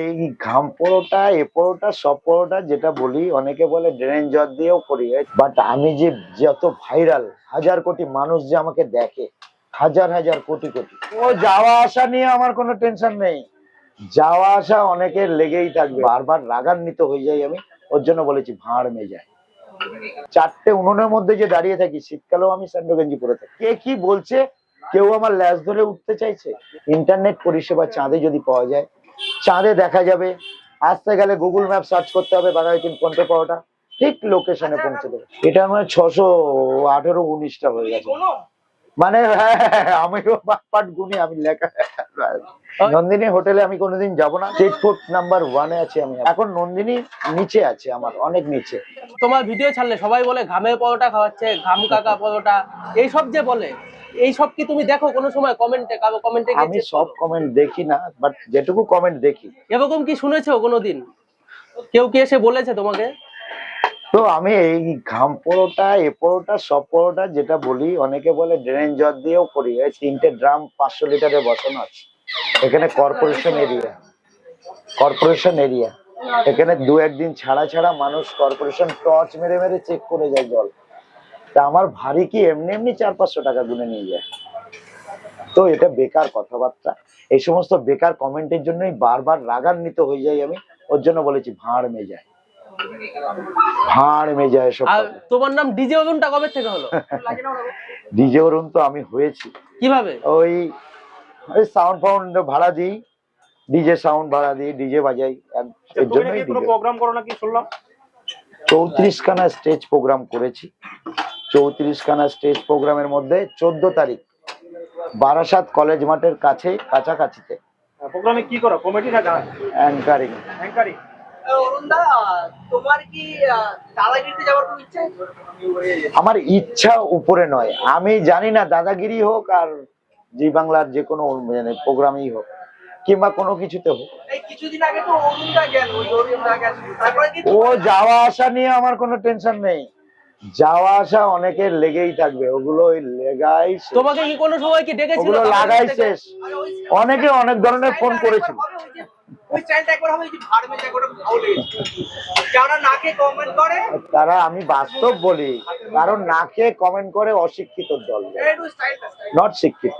এই ঘাম পরোটা, এ পরোটা, সব পরোটা যেটা বলি, অনেকে বলে ড্রেন জল দিয়েও করি বাট আমি যে যত ভাইরাল হাজার কোটি মানুষ যে আমাকে দেখে, হাজার হাজার কোটি কোটি। ও যাওয়া আসা নিয়ে আমার কোনো টেনশন নেই। যাওয়া আসা অনেকের লেগেই থাকবে। বারবার রাগান্বিত হয়ে যাই আমি, ওর জন্য বলেছি ভাঁড় মে যায়। চারটে উনুনের মধ্যে যে দাঁড়িয়ে থাকি, শীতকালেও আমি স্যান্ডো গেঞ্জি পরে থাকি। কে কি বলছে, কেউ আমার ল্যাস ধরে উঠতে চাইছে? ইন্টারনেট পরিষেবা চাঁদে যদি পাওয়া যায় চাঁদে দেখা যাবে। আসতে গেলে গুগল ম্যাপ সার্চ করতে হবে বাঘাইতিন পন্থে পাওয়াটা। ঠিক লোকেশনে পৌঁছে দেবে। এটা আমার ছশো আঠেরো উনিশটা হয়ে গেছে। মানে হ্যাঁ, আমিও পাট গুনি আমি লেখা নন্দিনী হোটেলে আমি কোনোদিন যাব না। স্ট্রিট ফুড নাম্বার ওয়ানে আছি আমি। এখন নন্দিনী নিচে আছে আমার অনেক নিচে। তোমার ভিডিও ছাড়লে সবাই বলে ঘামের পরোটা খাওয়াচ্ছে ঘাম কাকা পরোটা এইসব যে বলে এইসব কি তুমি দেখো কোনো সময় কমেন্টে কমেন্টে আমি সব কমেন্ট দেখি না বাট যেটুকু কমেন্ট দেখি। এরকম কি শুনেছো কোনোদিন? কেউ কি এসে বলেছে তোমাকে? তো আমি এই ঘাম পরোটা এ পরোটা সব পরোটা যেটা বলি অনেকে বলে ড্রেন জল দিয়েও করি। এই তিনটে ড্রাম পাঁচশো লিটারে বসানো আছে। এখানে কর্পোরেশন এরিয়া কর্পোরেশন এরিয়া এখানে দু একদিন ছাড়া ছাড়া মানুষ কর্পোরেশন টর্চ মেরে মেরে চেক করে যায় জল। তা আমার ভারী কি এমনি এমনি চার পাঁচশো টাকা গুনে নিয়ে যায়। তো এটা বেকার কথাবার্তা। এই সমস্ত বেকার কমেন্টের জন্যই বারবার রাগান্বিত হয়ে যাই আমি। ওর জন্য বলেছি ভাঁড় মে যায় ভাঁড় মে যায় সব তোমার নাম ডিজে অরুণটা কবে থেকে হলো? ডিজে অরুণ তো আমি হয়েছি। কীভাবে? ওই ওই সাউন্ড ফাউন্ড ভাড়া দিই। ডিজে সাউন্ড ভাড়া দিই ডিজে বাজাই। এর জন্যই নাকি কোনো DJ প্রোগ্রাম করো নাকি শুনলাম? চৌত্রিশ খানা স্টেজ প্রোগ্রাম করেছি। চৌত্রিশ খানা স্টেজ প্রোগ্রামের মধ্যে চোদ্দ তারিখ বারাসাত কলেজ মাঠের কাছে কাছাকাছিতে। প্রোগ্রামে কি করো? কমেডি না গান অ্যাঙ্কারিং। অ্যাঙ্কারিং। তোমার কি দাদাগিরিতে যাওয়ার কোনো ইচ্ছা আমার ইচ্ছা উপরে নয়। আমি জানি না দাদাগিরি হোক আর জি বাংলার যে কোনো মানে প্রোগ্রামই হোক। কিংবা কোনো কিছুতে হোক এই কিছুদিন আগে তো অরুণদা গেল ওই অরুণদা গেল। তারপরে কি ও যাওয়া আসা নিয়ে আমার কোনো টেনশন নেই। যাওয়া আসা অনেকের লেগেই থাকবে ওগুলো ওই লেগাই তোমাকে কি কোনো সময় কি ডেকেছিল লাগাই শেষ। অনেকে অনেক ধরনের ফোন করেছিল। ওই যে- একবার হবে যে ভাড় মেয়ে ভালো লেগেছে যারা নাকে কমেন্ট করে তারা আমি বাস্তব বলি কারণ নাকে কমেন্ট করে অশিক্ষিত দল। নট শিক্ষিত।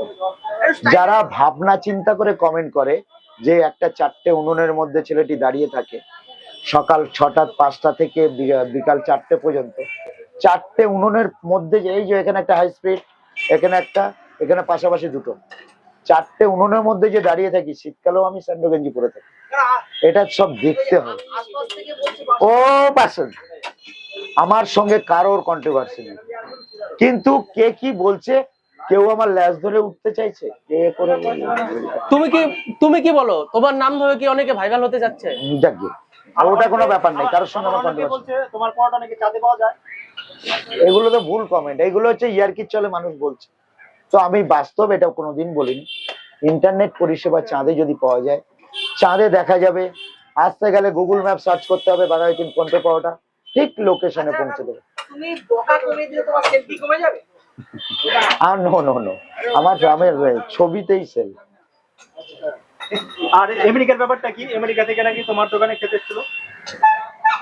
যারা ভাবনা চিন্তা করে কমেন্ট করে যে একটা চারটে উনুনের মধ্যে ছেলেটি দাঁড়িয়ে থাকে সকাল ছটা পাঁচটা থেকে বিকাল চারটে পর্যন্ত চারটে উনুনের মধ্যে এই যে এখানে একটা হাই স্পিড এখানে একটা এখানে পাশাপাশি দুটো। চারটে উনুনের মধ্যে যে দাঁড়িয়ে থাকি শীতকালেও আমি স্যান্ডো গেঞ্জি পরে থাকি। এটা সব দেখতে হয় বলছে ও পার্সন আমার সঙ্গে কারোর কন্ট্রোভার্সি নেই। কিন্তু কে কি বলছে কেউ আমার ল্যাস ধরে উঠতে চাইছে কে করে তুমি কি তুমি কি বলো? তোমার নাম ধরে কি অনেকে ভাইরাল হতে যাচ্ছে? যাকে ওটা কোনো ব্যাপার নেই কারোর সঙ্গে আমার কন্ট্রোভার্সি বলছে তোমার পড়াটা নাকি চাঁদে পাওয়া যায়। এগুলো তো ভুল কমেন্ট এগুলো হচ্ছে ইয়ারকির চলে মানুষ বলছে। তো আমি বাস্তব এটা কোনোদিন বলিনি। ইন্টারনেট পরিষেবা চাঁদে যদি পাওয়া যায় চাঁদে দেখা যাবে। আসতে গেলে গুগল ম্যাপ সার্চ করতে হবে বাঘাইতিন পন্থে পাওয়াটা। ঠিক লোকেশনে পৌঁছে দেবে। তুমি বকা কমে দিলে তোমার সেলফি কমে যাবে? আর নো নো নো আমার গ্রামের ছবিতেই সেল আর আমেরিকার ব্যাপারটা কি? আমেরিকা থেকে নাকি তোমার দোকানে খেতে এসেছিল?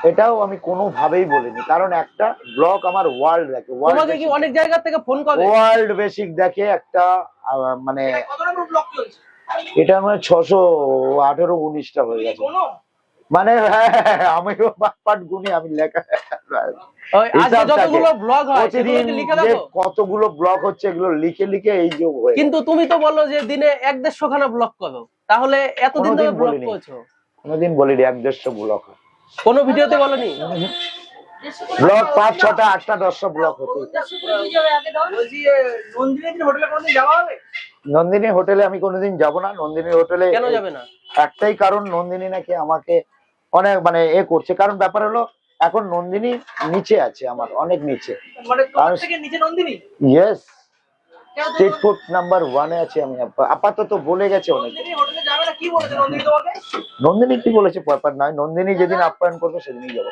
এটাও আমি কোনোভাবেই বলিনি। কারণ একটা ব্লগ আমার ওয়ার্ল্ড দেখে তোমাকে কি অনেক জায়গা থেকে ফোন করে? ওয়ার্ল্ড বেসিক দেখে একটা মানে ব্লক এটা আমার ছশো আঠেরো উনিশটা হয়ে গেছে। মানে আমিও পাট গুনি আমি লেখা হয় কতগুলো ব্লগ হচ্ছে এগুলো লিখে লিখে এই যে কিন্তু তুমি তো বলল যে দিনে এক দেড়শো খানা ব্লগ করো। তাহলে এতদিন ধরে ব্লগ বলিনি। করছ? কোনোদিন বলিনি এক দেড়শো ব্লক হয়। কোনো ভিডিওতে বলনি? ব্লগ পাঁচ ছটা আটটা দশটা ব্লক হতো বলছি এ, নন্দিনীদির হোটেলে কোনোদিন যাওয়া হবে নন্দিনী হোটেলে আমি কোনোদিন যাব না। নন্দিনী হোটেলে কেন যাবে না? একটাই কারণ নন্দিনী নাকি আমাকে অনেক মানে এ করছে। কারণ ব্যাপার হলো এখন নন্দিনী নিচে আছে আমার অনেক নিচে। মানে তোমার আর- থেকে নিচে Nandini? Yes street food number ওয়ানে আছে আমি। আপ- আপাতত বলে গেছে অনেক। নন্দিনী কি বলেছে? ব্যাপার নয় নন্দিনী যেদিন আপ্যায়ন করবে সেদিনই যাব।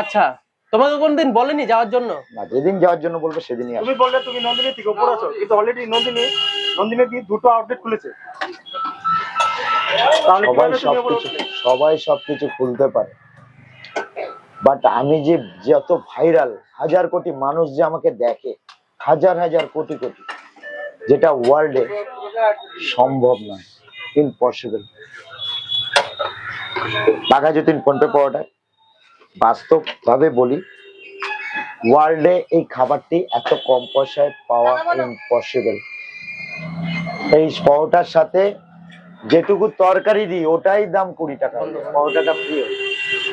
আচ্ছা তোমাকে কোনদিন বলেনি যাওয়ার জন্য? না যেদিন যাওয়ার জন্য বলবে সেদিনই তুমি বললে তুমি নন্দিনী থেকে উপর আছো কিন্তু অলরেডি নন্দিনী নন্দিনী দিয়ে দুটো আউটলেট খুলেছে। সবাই সবকিছু সবাই সবকিছু খুলতে পারে। বাট আমি যে যত ভাইরাল হাজার কোটি মানুষ যে আমাকে দেখে হাজার হাজার কোটি কোটি যেটা ওয়ার্ল্ডে সম্ভব নয়। ইম্পসিবল বাঘা যতীন ফোনপে পাওয়াটা বাস্তব ভাবে বলি ওয়ার্ল্ডে এই খাবারটি এত কম পয়সায় পাওয়া ইম্পসিবল এই পাওয়াটার সাথে যেটুকু তরকারি দিই ওটাই দাম কুড়ি টাকা। পরোটাটা প্রিয়।